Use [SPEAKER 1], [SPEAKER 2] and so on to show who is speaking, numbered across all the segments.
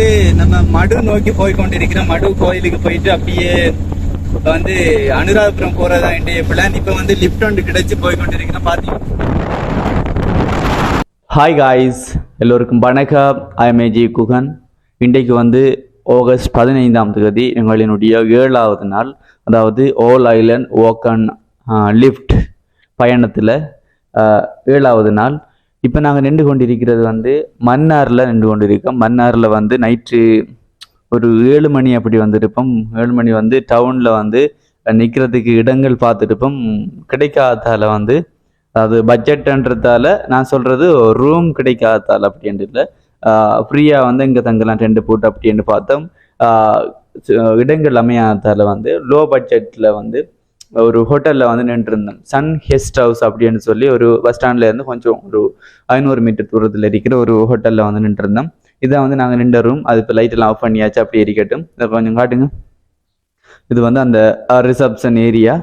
[SPEAKER 1] வந்து நம்ம மடு நோக்கி போய் கொண்டிருக்கிறோம் மடு கோயிலுக்கு போயிட்டு அப்படியே இப்போ வந்து அனுராதபுரம் போறதா என்னுடைய பிளான் இப்ப வந்து லிப்ட் ஒன்று கிடைச்சு போய் கொண்டிருக்கிறோம் பாத்தீங்க ஹாய் காய்ஸ் எல்லோருக்கும் வணக்கம். ஐஎம்ஏஜி குகன் இன்றைக்கு வந்து ஆகஸ்ட் பதினைந்தாம் தேதி எங்களினுடைய ஏழாவது நாள். அதாவது ஓல் ஐலண்ட் ஓக்கன் லிஃப்ட் பயணத்தில் ஏழாவது நாள். இப்போ நாங்கள் நின்று கொண்டிருக்கிறது வந்து மன்னாரில் நின்று கொண்டிருக்கோம். மன்னாரில் வந்து நைட்டு ஒரு ஏழு மணி அப்படி வந்திருப்போம். ஏழு மணி வந்து டவுனில் வந்து நிற்கிறதுக்கு இடங்கள் பார்த்துருப்போம். கிடைக்காததால் வந்து அது பட்ஜெட்ன்றதால நான் சொல்கிறது ரூம் கிடைக்காததால் அப்படின்ட்டு இல்லை. ஃப்ரீயாக வந்து இங்கே தங்கலாம் ரெண்டு போட்டு அப்படின்னு பார்த்தோம். இடங்கள் அமையாததால் வந்து லோ பட்ஜெட்டில் வந்து ஒரு ஹோட்டலில் வந்து நின்றுருந்தோம் சன் ஹெஸ்ட் ஹவுஸ் அப்படின்னு சொல்லி ஒரு பஸ் ஸ்டாண்ட்லேருந்து கொஞ்சம் ஒரு ஐநூறு மீட்டர் தூரத்தில் இருக்கிற ஒரு ஹோட்டலில் வந்து நின்றுருந்தோம் இதான் வந்து நாங்கள் நின்ற ரூம் அது இப்போ லைட்டெல்லாம் ஆஃப் பண்ணியாச்சு அப்படி இருக்கட்டும். இதை கொஞ்சம் காட்டுங்க. இது வந்து அந்த ரிசப்ஷன் ஏரியா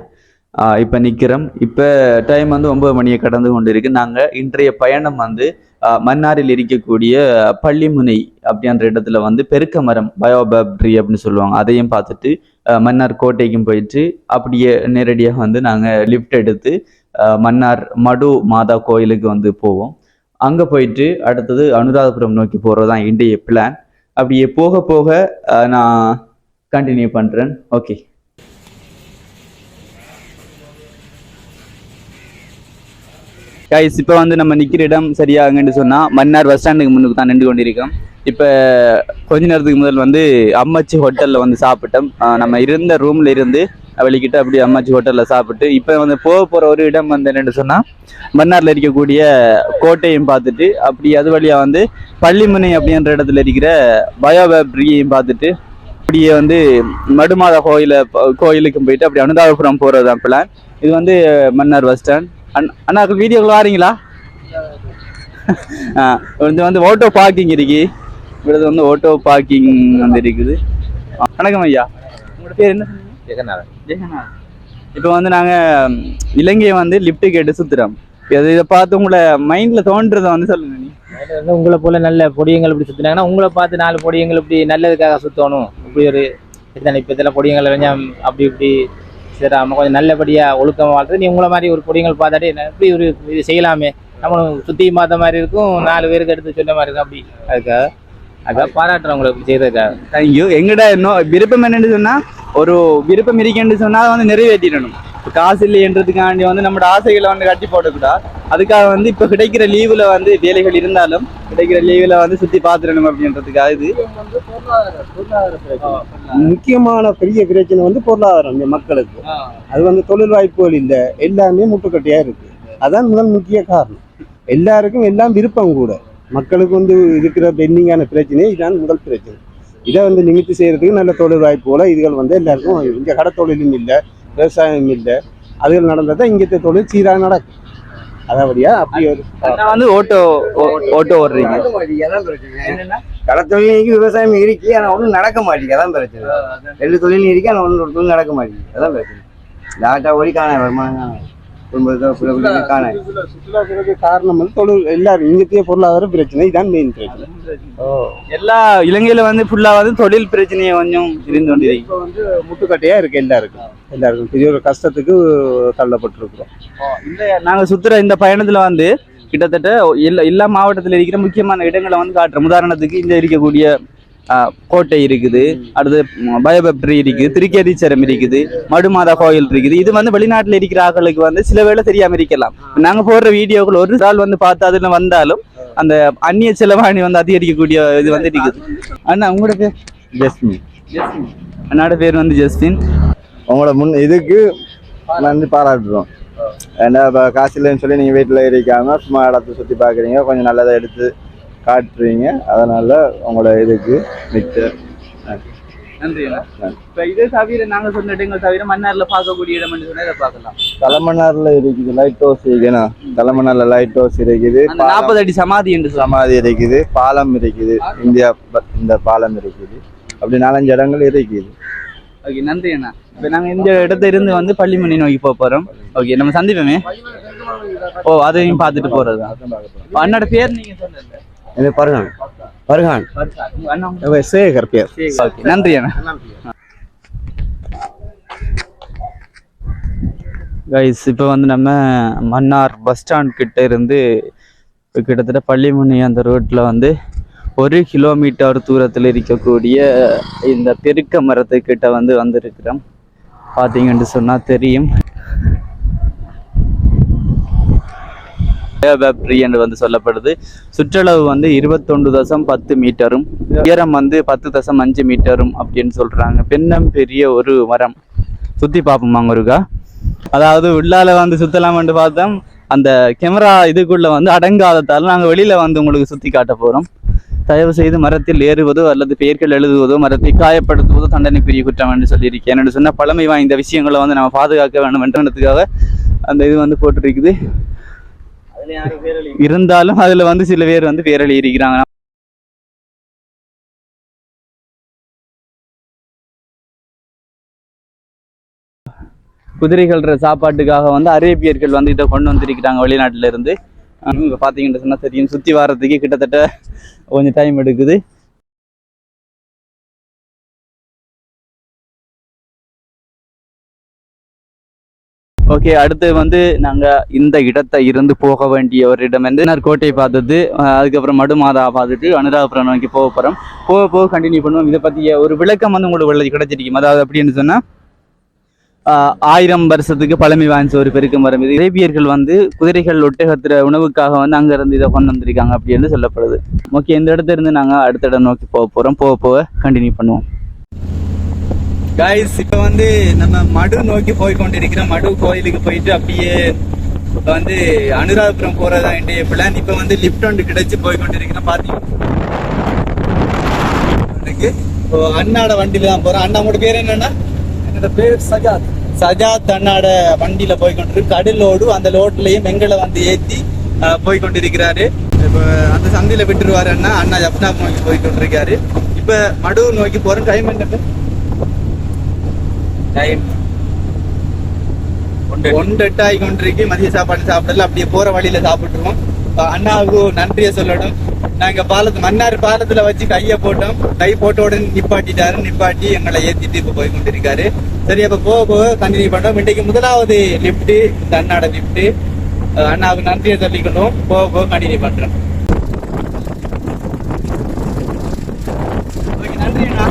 [SPEAKER 1] இப்போ நிற்கிறோம் இப்போ டைம் வந்து ஒன்பது மணியை கடந்து கொண்டு இருக்கு நாங்கள் இன்றைய பயணம் வந்து மன்னாரில் இருக்கக்கூடிய பள்ளிமுனை அப்படின்ற இடத்துல வந்து பெருக்க மரம் பயோபப்ட்ரி அப்படின்னு சொல்லுவாங்க. அதையும் பார்த்துட்டு மன்னார் கோட்டைக்கும் போயிட்டு அப்படியே நேரடியாக வந்து நாங்கள் லிஃப்ட் எடுத்து மன்னார் மடு மாதா கோயிலுக்கு வந்து போவோம். அங்கே போயிட்டு அடுத்தது அனுராதபுரம் நோக்கி போகிறது தான் இன்றைய பிளான் அப்படியே போக போக நான் கண்டினியூ பண்ணுறேன் ஓகே கைஸ் இப்போ வந்து நம்ம நிற்கிற இடம் சரியாகன்னு சொன்னால் மன்னார் பஸ் ஸ்டாண்டுக்கு முன்னுக்கு தான் நின்று கொண்டிருக்கோம் இப்போ கொஞ்ச நேரத்துக்கு முதல் வந்து அம்மாச்சி ஹோட்டலில் வந்து சாப்பிட்டோம். நம்ம இருந்த ரூமில் இருந்து வெளிக்கிட்ட அப்படியே அம்மாச்சி ஹோட்டலில் சாப்பிட்டு இப்போ வந்து போக போகிற ஒரு இடம் வந்து என்னென்னு சொன்னால் மன்னாரில் இருக்கக்கூடிய கோட்டையும் பார்த்துட்டு அப்படி அது வழியாக வந்து பள்ளிமுனை அப்படின்ற இடத்துல இருக்கிற பயோபேப்ரியையும் பார்த்துட்டு அப்படியே வந்து மடுமாதா கோயிலை கோயிலுக்கும் போயிட்டு அப்படி அனுதாபபுரம் போகிறது தான் பிளான் இது வந்து மன்னார் பஸ் ஸ்டாண்ட் அண்ணா வீடியோக்குள்ள வாரீங்களா? இது வந்து ஓட்டோ பார்க்கிங் இருக்கு. இது வந்து ஓட்டோ பார்க்கிங் வந்து இருக்குது. வணக்கம் ஐயா. உங்களோட பேர் என்ன
[SPEAKER 2] ஜெகநாதன்.
[SPEAKER 1] ஜெகநாத் இப்போ வந்து நாங்கள் இலங்கையை வந்து லிஃப்ட் கேட்டு சுற்றுறோம் இது இதை பார்த்து உங்களை மைண்டில் தோன்றதை வந்து சொல்லுங்க நீ.
[SPEAKER 2] உங்களை போல நல்ல பொடியங்கள் இப்படி சுத்தினாங்கன்னா உங்களை பார்த்து நாலு பொடியங்கள் இப்படி நல்லதுக்காக சுத்தணும். இப்படி ஒரு இப்போ இதில் பொடியங்கள் கொஞ்சம் அப்படி இப்படி சேராம கொஞ்சம் நல்லபடியா ஒழுக்கம் வாழ்றது. நீ உங்களை மாதிரி ஒரு பொடிங்கள் பார்த்தாலே என்ன எப்படி ஒரு இது செய்யலாமே. நம்மளும் சுத்தியும் பார்த்த மாதிரி இருக்கும். நாலு பேருக்கு எடுத்து சொன்ன மாதிரி இருக்கும். அப்படி. அதுக்காக அதுக்காக பாராட்டுறேன் உங்களை இப்படி செய்யறதுக்காக
[SPEAKER 1] தேங்க்யூ எங்கட இன்னும் விருப்பம் என்னன்னு சொன்னா ஒரு விருப்பம் இருக்கேன்னு சொன்னா அதை வந்து நிறைவேற்றிடணும். காசு இல்லைன்றதுக்காண்டி வந்து நம்மளோட ஆசைகளை வந்து கட்டி போடக்கூடாது அதுக்காக வந்து இப்ப கிடைக்கிற லீவுல வந்து வேலைகள் இருந்தாலும் கிடைக்கிற லீவுல வந்து சுத்தி பாத்துடணும் அப்படின்றதுக்காக இது.
[SPEAKER 3] முக்கியமான பெரிய பிரச்சனை வந்து பொருளாதாரம் இந்த மக்களுக்கு. அது வந்து தொழில் வாய்ப்புகள் இல்லை எல்லாமே முட்டுக்கட்டையா இருக்கு. அதான் முதல் முக்கிய காரணம். எல்லாருக்கும் எல்லாம் விருப்பம் கூட. மக்களுக்கு வந்து இருக்கிற பெண்டிங்கான பிரச்சனை இதான் முதல் பிரச்சனை. இதை வந்து நிமித்தி செய்யறதுக்கு நல்ல தொழில் வாய்ப்புகளை இதுகள் வந்து எல்லாருக்கும் இங்க கடை தொழிலும் இல்லை. விவசாயம் இல்லை. அதுகள் நடந்தால் இங்கத்த தொழில் சீராக நடக்கும். அதாவடியா அப்படி ஒரு
[SPEAKER 1] நான் வந்து ஓட்டோ ஓட்டோ ஓடுறீங்க
[SPEAKER 4] கடத்தொழில் விவசாயம் இருக்கு ஆனா ஒண்ணும் நடக்க மாட்டேங்குது அதான் பிரச்சனை. ரெண்டு தொழில் இருக்கு ஆனா ஒன்று ஒரு தொழில் நடக்க மாட்டேங்குது அதான் பிரச்சனை. டாட்டா ஓடி காண வருமானம்
[SPEAKER 3] காரணம் வந்து தொழில் எல்லாரும் இங்கத்தைய பொருளாதார பிரச்சனை இதான் மெயின் பிரச்சனை.
[SPEAKER 1] எல்லா இலங்கையில வந்து ஃபுல்லா வந்து தொழில் பிரச்சனையை கொஞ்சம் இருந்து கொண்டிருக்கு.
[SPEAKER 3] இப்போ வந்து முட்டுக்கட்டையா இருக்கு எல்லாருக்கும். எல்லாருக்கும். பெரிய ஒரு கஷ்டத்துக்கு தள்ளப்பட்டிருக்கிறோம்.
[SPEAKER 1] இந்த நாங்க சுத்துற இந்த பயணத்துல வந்து கிட்டத்தட்ட எல்லா எல்லா மாவட்டத்துல இருக்கிற முக்கியமான இடங்களை வந்து காட்டுறோம். உதாரணத்துக்கு இந்த இருக்கக்கூடிய கோட்டை இருக்குது. அடுத்து ம், பயபப்ரி இருக்குது திருக்கேதீச்சரம் இருக்குது மடுமாதா கோயில் இருக்குது. இது வந்து வெளிநாட்டுல இருக்கிற ஆட்களுக்கு வந்து சில வேளை தெரியாம இருக்கலாம். நாங்க போடுற வீடியோக்கள் ஒரு நாள் வந்து பார்த்து அதுல வந்தாலும் அந்த அந்நிய செலவாணி வந்து அதிகரிக்கக்கூடிய இது வந்து இருக்குது. அண்ணா உங்களோட பேர்?
[SPEAKER 4] ஜஸ்மி
[SPEAKER 1] அண்ணாட பேர் வந்து ஜஸ்டின்
[SPEAKER 4] உங்களோட முன் இதுக்கு நன்றி பாராட்டுறோம். ஏன்னா இப்போ காசு இல்லைன்னு சொல்லி நீங்கள் வீட்டில் இருக்காம சும்மா இடத்த சுற்றி பார்க்குறீங்க கொஞ்சம் நல்லதை எடுத்து காட்டுறீங்க. அதனால உங்களோட இதுக்கு மிச்ச
[SPEAKER 1] நன்றி. இப்ப இதே தவிர நாங்க சொன்ன இடங்கள் தவிர மன்னார்ல பார்க்கக்கூடிய இடம் பார்க்கலாம்.
[SPEAKER 4] தலைமன்னார்ல இருக்குது லைட் ஹவுஸ் இருக்குண்ணா தலைமன்னார்ல லைட் ஹவுஸ் இருக்குது.
[SPEAKER 1] நாற்பது அடி சமாதி என்று
[SPEAKER 4] சமாதி இருக்குது. பாலம் இருக்குது. இந்தியா இந்த பாலம் இருக்குது. அப்படி நாலஞ்சு இடங்கள் இருக்குது.
[SPEAKER 1] ஓகே நன்றி அண்ணா. இப்போ நாங்க இந்த இடத்துல இருந்து வந்து பள்ளிமணி நோக்கி போக போறோம். ஓகே நம்ம சந்திப்போமே. ஓ அதையும் பார்த்துட்டு போறது தான். அண்ணோட பேர் நீங்க சொன்னது
[SPEAKER 4] இது பாருங்க
[SPEAKER 3] வருகான்
[SPEAKER 2] அண்ணா
[SPEAKER 3] சேகர் பேர்.
[SPEAKER 1] ஓகே நன்றி அண்ணா. கைஸ் இப்போ வந்து நம்ம மன்னார் பஸ் ஸ்டாண்ட் கிட்ட இருந்து கிட்டத்தட்ட பள்ளிமுனை அந்த ரோட்டில் வந்து ஒரு கிலோமீட்டர் தூரத்தில் இருக்கக்கூடிய இந்த பெருக்க மரத்துக்கிட்ட வந்து வந்திருக்கிறோம். பார்த்தீங்கன்னு சொன்னால் தெரியும். பேப்ரி என்று வந்து சொல்லப்படுது. சுற்றளவு வந்து இருபத்தொன்று தசம் பத்து மீட்டரும் உயரம் வந்து பத்து தசம் அஞ்சு மீட்டரும் அப்படின்னு சொல்றாங்க. பெண்ணம் பெரிய ஒரு மரம். சுத்தி பார்ப்போமாங்க ஒருக்கா அதாவது உள்ளால வந்து சுத்தலாம்னு பார்த்தோம். அந்த கேமரா இதுக்குள்ள வந்து அடங்காததால் நாங்கள் வெளியில வந்து உங்களுக்கு சுத்தி காட்ட போறோம். தயவு செய்து மரத்தில் ஏறுவதோ அல்லது பெயர்கள் எழுதுவதோ மரத்தை காயப்படுத்துவதோ தண்டனைக்குரிய குற்றம் என்று சொல்லியிருக்கேன். என்று சொன்ன பழமை வாய்ந்த விஷயங்களை வந்து நம்ம பாதுகாக்க வேண்டும் என்றதுக்காக அந்த இது வந்து போட்டிருக்குது. இருந்தாலும் அதுல வந்து சில பேர் வந்து பேரழி இருக்கிறாங்க குதிரைகள் சாப்பாட்டுக்காக வந்து அரேபியர்கள் வந்து இதை கொண்டு வந்திருக்கிறாங்க வெளிநாட்டுல இருந்து இங்க பார்த்தீங்கன்னு சொன்னா தெரியும். சுத்தி வர்றதுக்கு கிட்டத்தட்ட கொஞ்சம் டைம் எடுக்குது. ஓகே அடுத்து வந்து நாங்க இந்த இடத்தை இருந்து போக வேண்டிய ஒரு இடம் வந்து நான் கோட்டை பார்த்தது அதுக்கப்புறம் மடுமாதா பார்த்துட்டு அனுராதபுரம் நோக்கி போக போறோம். போக போக கண்டினியூ பண்ணுவோம். இதை பற்றிய ஒரு விளக்கம் வந்து உங்களுக்கு கிடைச்சிருக்கும். அதாவது அப்படின்னு சொன்னா ஆயிரம் வருஷத்துக்கு பழமை வாய்ந்த ஒரு பெருக்கம் மரம் இது அரேபியர்கள் வந்து குதிரைகள் ஒட்டகத்துற உணவுக்காக வந்து அங்க இருந்து இதை கொண்டு வந்திருக்காங்க அப்படின்னு சொல்லப்படுது. ஓகே இந்த இடத்துல இருந்து நாங்க அடுத்த இடம் நோக்கி போக போறோம். போக போக கண்டினியூ பண்ணுவோம். காய்ஸ் இப்போ வந்து நம்ம மடு நோக்கி போய் கொண்டிருக்கிறோம் மடு கோயிலுக்கு போயிட்டு அப்படியே இப்போ வந்து அனுராதபுரம் போறதா என்னுடைய பிளான் இப்போ வந்து லிஃப்ட் ஒன்று கிடைச்சு போய் கொண்டிருக்கிறோம் பாத்தீங்க இப்போ அண்ணாட வண்டியில தான் போறோம். அண்ணா உங்களோட பேர் என்னன்னா என்னோட பேர் சஜாத். சஜாத் தன்னோட வண்டியில போய் கொண்டிருக்கு லோடு அந்த லோட்லயும் எங்களை வந்து ஏத்தி போய் கொண்டிருக்கிறாரு இப்போ அந்த சந்தையில விட்டுருவாரு அண்ணா. அண்ணா ஜப்னா நோக்கி போய் கொண்டிருக்காரு இப்ப மடு நோக்கி போற டைம் என்ன டைம் ஒன்று எட்டாகி கொண்டிருக்கு மதிய சாப்பாடு சாப்பிடல. அப்படியே போற வழியில சாப்பிட்டுருவோம். அண்ணாவுக்கு நன்றியை சொல்லணும். நாங்க பாலத்து மன்னார் பாலத்துல வச்சு கைய போட்டோம். கை போட்ட உடனே நிப்பாட்டிட்டாரு. நிப்பாட்டி எங்களை ஏத்திட்டு இப்ப போய் கொண்டிருக்காரு. சரி அப்ப போக போக கண்டினியூ பண்றோம். இன்னைக்கு முதலாவது லிப்ட் இந்த அண்ணாட லிப்ட் அண்ணாவுக்கு நன்றியை சொல்லிக்கணும். போக போக கண்டினியூ பண்றோம். ஓகே நன்றி அண்ணா.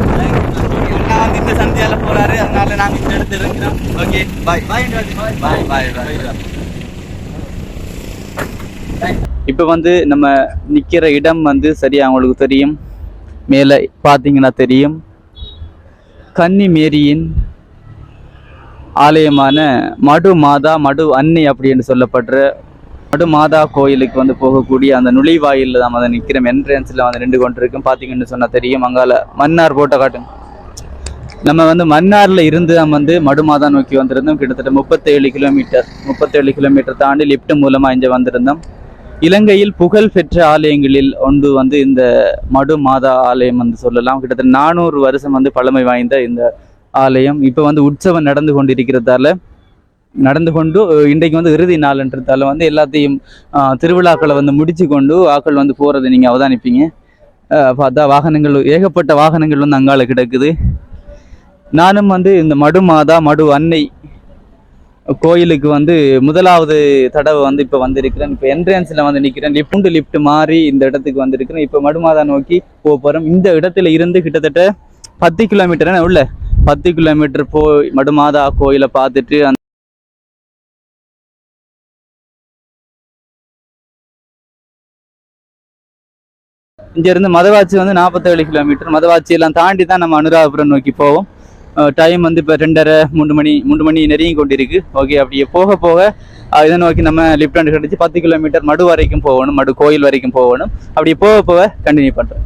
[SPEAKER 1] வந்து இந்த சந்தியால போறாரு. அதனால நாங்க இந்த இடத்துல இருக்கிறோம் ஓகே பாய் பாய் பாய் பாய் பாய் இப்போ வந்து நம்ம நிற்கிற இடம் வந்து சரியாக அவங்களுக்கு தெரியும். மேலே பார்த்தீங்கன்னா தெரியும். கன்னி மேரியின் ஆலயமான மடு மாதா மடு அன்னை அப்படின்னு சொல்லப்படுற மடு மாதா கோயிலுக்கு வந்து போகக்கூடிய அந்த நுழைவாயிலில் தான் வந்து நிற்கிறோம் என்ட்ரன்ஸில் வந்து நின்று கொண்டிருக்கோம். பார்த்தீங்கன்னு சொன்னால் தெரியும். அங்கால மன்னார் போட்ட காட்டுங்க. நம்ம வந்து மன்னாரில் இருந்து நம்ம வந்து மடுமாதா நோக்கி வந்திருந்தோம். கிட்டத்தட்ட முப்பத்தேழு கிலோமீட்டர். முப்பத்தேழு கிலோமீட்டர் தாண்டி லிஃப்ட் மூலமாக இங்கே வந்திருந்தோம். இலங்கையில் புகழ் பெற்ற ஆலயங்களில் ஒன்று வந்து இந்த மடு மாதா ஆலயம் வந்து சொல்லலாம். கிட்டத்தட்ட நானூறு வருஷம் வந்து பழமை வாய்ந்த இந்த ஆலயம். இப்போ வந்து உற்சவம் நடந்து கொண்டிருக்கிறதால நடந்து கொண்டு இன்றைக்கு வந்து இறுதி நாள்ன்றதால வந்து எல்லாத்தையும் திருவிழாக்களை வந்து முடிச்சு கொண்டு ஆக்கள் வந்து போறதை நீங்கள் அவதானிப்பீங்க. பார்த்தா வாகனங்கள் ஏகப்பட்ட வாகனங்கள் வந்து அங்கால கிடக்குது. நானும் வந்து இந்த மடு மாதா மடு அன்னை கோயிலுக்கு வந்து முதலாவது தடவை வந்து இப்போ வந்திருக்கிறேன். இப்போ என்ட்ரன்ஸில் வந்து நிற்கிறேன் லிஃப்ட்டு லிஃப்ட் மாறி இந்த இடத்துக்கு வந்திருக்கிறேன். இப்போ மடுமாதா நோக்கி போக போகிறோம் இந்த இடத்துல இருந்து கிட்டத்தட்ட பத்து கிலோமீட்டர் உள்ள? பத்து கிலோமீட்டர் போய் மடுமாதா கோயிலை பார்த்துட்டு அந்த இங்கேருந்து மதவாச்சி வந்து நாற்பத்தேழு கிலோமீட்டர் மதவாச்சி எல்லாம் தாண்டி தான் நம்ம அனுராதபுரம் நோக்கி போவோம். டைம் வந்து இப்போ ரெண்டரை மூன்று மணி மூணு மணி நெருங்கி கொண்டிருக்கு. ஓகே அப்படியே போக போக இதை நோக்கி நம்ம லிஃப்ட் ஹண்ட் கிடச்சி பத்து கிலோமீட்டர் மடு வரைக்கும் போகணும் மடு கோயில் வரைக்கும் போகணும். அப்படியே போக போக கண்டினியூ பண்ணுறேன்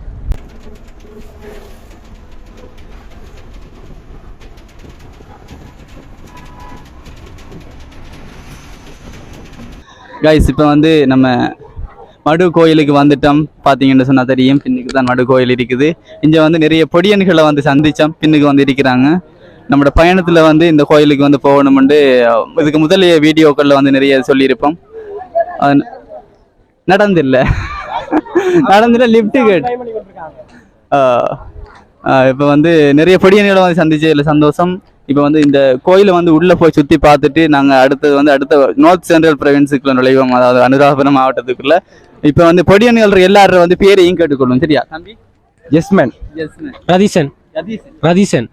[SPEAKER 1] கைஸ் இப்போ வந்து நம்ம மடு கோயிலுக்கு வந்துட்டோம். பார்த்தீங்கன்னு சொன்னால் தெரியும். பின்னுக்கு தான் மடு கோயில் இருக்குது. இங்கே வந்து நிறைய பொடியன்களை வந்து சந்தித்தோம் பின்னுக்கு வந்து இருக்கிறாங்க. நம்மளோட பயணத்தில் வந்து இந்த கோயிலுக்கு வந்து போகணும்னு இதுக்கு முதலிய வீடியோக்களில் வந்து நிறைய சொல்லியிருப்போம். அது நடந்தில்ல. நடந்துல லிஃப்ட் கேட் இப்போ வந்து நிறைய பொடியணிகளை வந்து சந்திச்சதில் சந்தோஷம். இப்போ வந்து இந்த கோயிலை வந்து உள்ள போய் சுத்தி பார்த்துட்டு நாங்க அடுத்தது வந்து அடுத்த நார்த் சென்ட்ரல் ப்ரொவின்ஸுக்குள்ள நுழைவோம். அதாவது அனுராதபுரம் மாவட்டத்துக்குள்ள. இப்போ வந்து பொடியணிகள் எல்லாரும் வந்து பேரையும் கேட்டுக்கொள்ளும் சரியா? தம்பி?
[SPEAKER 5] Jesman Ratheesan. Ratheesan.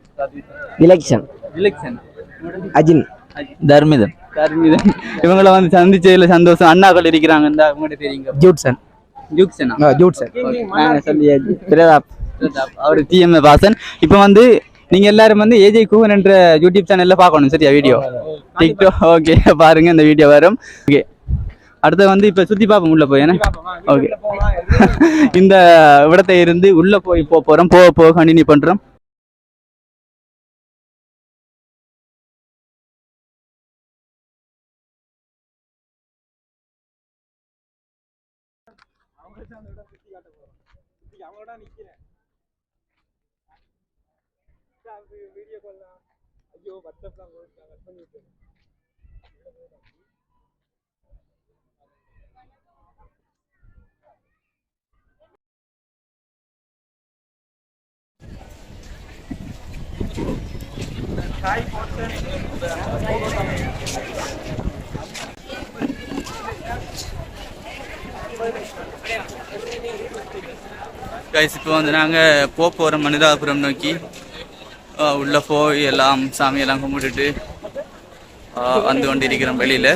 [SPEAKER 6] Election
[SPEAKER 1] election
[SPEAKER 6] Ajin.
[SPEAKER 1] தர்மிதன். தர்மிதன். இவங்கள வந்து சந்திச்சதுல சந்தோஷம். அண்ணாக்கள் இருக்கிறாங்க. இந்த அவங்ககிட்ட தெரியுங்க.
[SPEAKER 6] ஜூட்சன். ஜூட்சன்?
[SPEAKER 1] சொல்லியாச்சு
[SPEAKER 6] பிரதாப்.
[SPEAKER 1] அவர் டிஎம் வாசன் இப்போ வந்து நீங்க எல்லாரும் வந்து ஏஜே கூவன் என்ற யூடியூப் சேனல்ல பார்க்கணும் சரியா வீடியோ டிக்டாக் ஓகே பாருங்க இந்த வீடியோ வரும். ஓகே அடுத்து வந்து இப்ப சுத்தி பார்ப்போம் உள்ள போய் ஓகே இந்த இடத்தை இருந்து உள்ள போய் போக போறோம். போக போக கண்டினியூ பண்றோம் கைஸ் இப்போ வந்து நாங்கள் போக போகிறோம் மனிதாபுரம் நோக்கி உள்ள போய் எல்லாம் சாமியெல்லாம் கும்பிட்டுட்டு வந்து கொண்டிருக்கிறோம் வெளியில.